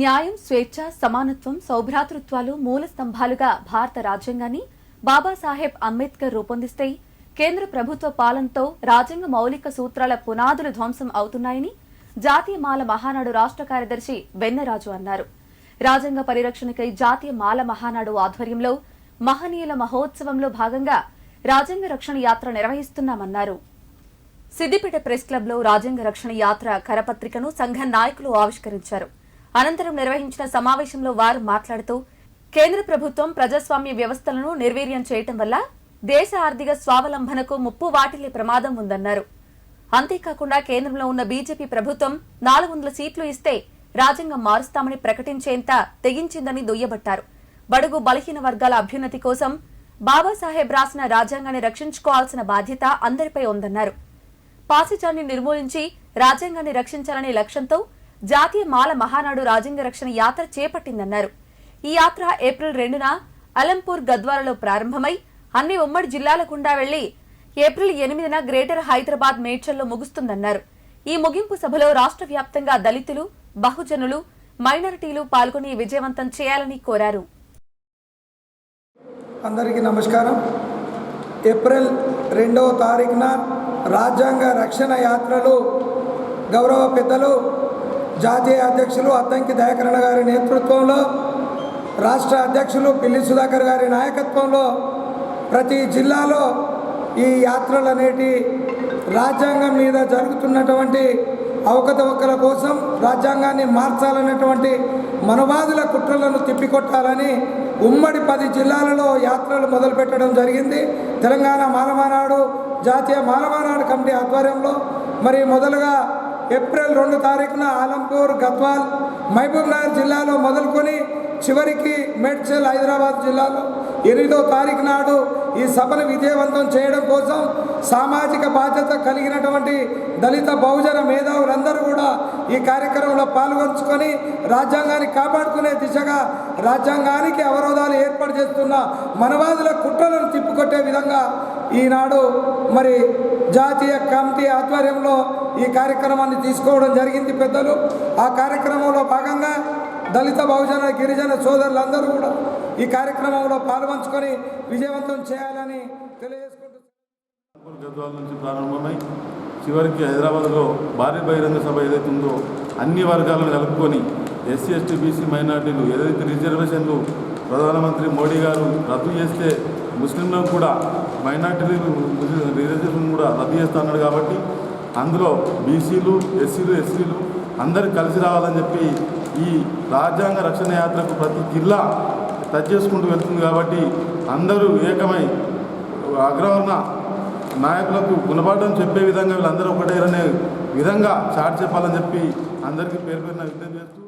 న్యాయం స్వేచ్ఛ సమానత్వం సౌభ్రాతృత్వాలు మూల స్తంభాలుగా భారత రాజ్యాంగాన్ని బాబాసాహెబ్ అంబేద్కర్ రూపొందిస్తే కేంద్ర ప్రభుత్వ పాలనతో రాజ్యాంగ మౌలిక సూత్రాల పునాదులు ధ్వంసం అవుతున్నాయని జాతీయ మాల మహానాడు రాష్ట్ర కార్యదర్శి వెన్నరాజు అన్నారు. రాజ్యాంగ పరిరక్షణకై జాతీయ మాల మహానాడు ఆధ్వర్యంలో మహనీయుల మహోత్సవంలో భాగంగా రాజ్యాంగ రక్షణ యాత్ర నిర్వహిస్తున్నామన్నారు. సిద్దిపేట ప్రెస్ క్లబ్లో రాజ్యాంగ రక్షణ యాత్ర కరపత్రికను సంఘ నాయకులు ఆవిష్కరించారు. అనంతరం నిర్వహించిన సమావేశంలో వారు మాట్లాడుతూ కేంద్ర ప్రభుత్వం ప్రజాస్వామ్య వ్యవస్థలను నిర్వీర్యం చేయటం వల్ల దేశ ఆర్థిక స్వావలంబనకు ముప్పు వాటిల్లే ప్రమాదం ఉందన్నారు. అంతేకాకుండా కేంద్రంలో ఉన్న బీజేపీ ప్రభుత్వం నాలుగు వందల సీట్లు ఇస్తే రాజ్యాంగం మారుస్తామని ప్రకటించేంత తెగించిందని దుయ్యబట్టారు. బడుగు బలహీన వర్గాల అభ్యున్నతి కోసం బాబాసాహెబ్ రాసిన రాజ్యాంగాన్ని రక్షించుకోవాల్సిన బాధ్యత అందరిపై ఉందన్నారు. పాసిజాన్ని నిర్మూలించి రాజ్యాంగాన్ని రక్షించాలనే లక్ష్యంతో జాతీయ మాల మహానాడు రాజ్యాంగ రక్షణ యాత్ర చేపట్టిందన్నారు. ఈ యాత్ర ఏప్రిల్ రెండున అలంపూర్ గద్వాలలో ప్రారంభమై అన్ని ఉమ్మడి జిల్లాల గుండా వెళ్ళి ఏప్రిల్ ఎనిమిదిన గ్రేటర్ హైదరాబాద్ మేడ్చల్లో ముగుస్తుందన్నారు. ఈ ముగింపు సభలో రాష్ట్ర వ్యాప్తంగా దళితులు బహుజనులు మైనారిటీలు పాల్గొని విజయవంతం చేయాలని కోరారు. అందరికీ నమస్కారం. ఏప్రిల్ రెండవ తారీఖున రాజ్యాంగ రక్షణ యాత్రలు గౌరవ పెద్దలు జాతీయ అధ్యక్షులు అద్దంకి దయాకరణ గారి నేతృత్వంలో రాష్ట్ర అధ్యక్షులు పిల్లి సుధాకర్ గారి నాయకత్వంలో ప్రతి జిల్లాలో ఈ యాత్రలు అనేటి రాజ్యాంగం మీద జరుగుతున్నటువంటి అవకతవకల కోసం రాజ్యాంగాన్ని మార్చాలన్నటువంటి మనవాదుల కుట్రలను తిప్పికొట్టాలని ఉమ్మడి పది జిల్లాలలో యాత్రలు మొదలుపెట్టడం జరిగింది. తెలంగాణ మానవనాడు జాతీయ మానవనాడు కమిటీ ఆధ్వర్యంలో మరి మొదలుగా ఏప్రిల్ రెండు తారీఖున ఆలంపూర్ గద్వాల్ మహబూబ్ నగర్ జిల్లాలో మొదలుకొని చివరికి మేడ్చల్ హైదరాబాద్ జిల్లాలో ఎనిమిదో తారీఖు నాడు ఈ సభను విజయవంతం చేయడం కోసం సామాజిక బాధ్యత కలిగినటువంటి దళిత బహుజన మేధావులందరూ కూడా ఈ కార్యక్రమంలో పాల్గొంచుకొని రాజ్యాంగాన్ని కాపాడుకునే దిశగా రాజ్యాంగానికి అవరోధాలు ఏర్పాటు చేస్తున్న మనవాదుల కుట్రలను తిప్పుకొట్టే విధంగా ఈనాడు మరి జాతీయ కమిటీ ఆధ్వర్యంలో ఈ కార్యక్రమాన్ని తీసుకోవడం జరిగింది పెద్దలు. ఆ కార్యక్రమంలో భాగంగా దళిత బహుజన గిరిజన సోదరులందరూ కూడా ఈ కార్యక్రమంలో పాల్పంచుకొని విజయవంతం చేయాలని తెలియజేసుకుంటున్నారు గద్వాల నుంచి ప్రారంభమై చివరికి హైదరాబాద్లో భారీ బహిరంగ సభ ఏదైతే ఉందో అన్ని వర్గాలను కలుపుకొని ఎస్సీ ఎస్టీ బీసీ మైనార్టీలు ఏదైతే రిజర్వేషన్లు ప్రధానమంత్రి మోడీ గారు రద్దు చేస్తే ముస్లింలకు కూడా మైనార్టీలు రిజర్వేషన్ కూడా రద్దు చేస్తా అన్నాడు కాబట్టి అందులో బీసీలు ఎస్సీలు ఎస్సీలు అందరు కలిసి రావాలని చెప్పి ఈ రాజ్యాంగ రక్షణ యాత్రకు ప్రతి జిల్లా టచ్ చేసుకుంటూ వెళ్తుంది కాబట్టి అందరూ ఏకమై అగ్రవర్ణ నాయకులకు గుణపాఠం చెప్పే విధంగా వీళ్ళందరూ ఒకటేరనే విధంగా చాటి చెప్పాలని చెప్పి అందరికీ పేరు పేరున విజ్ఞప్తి చేస్తూ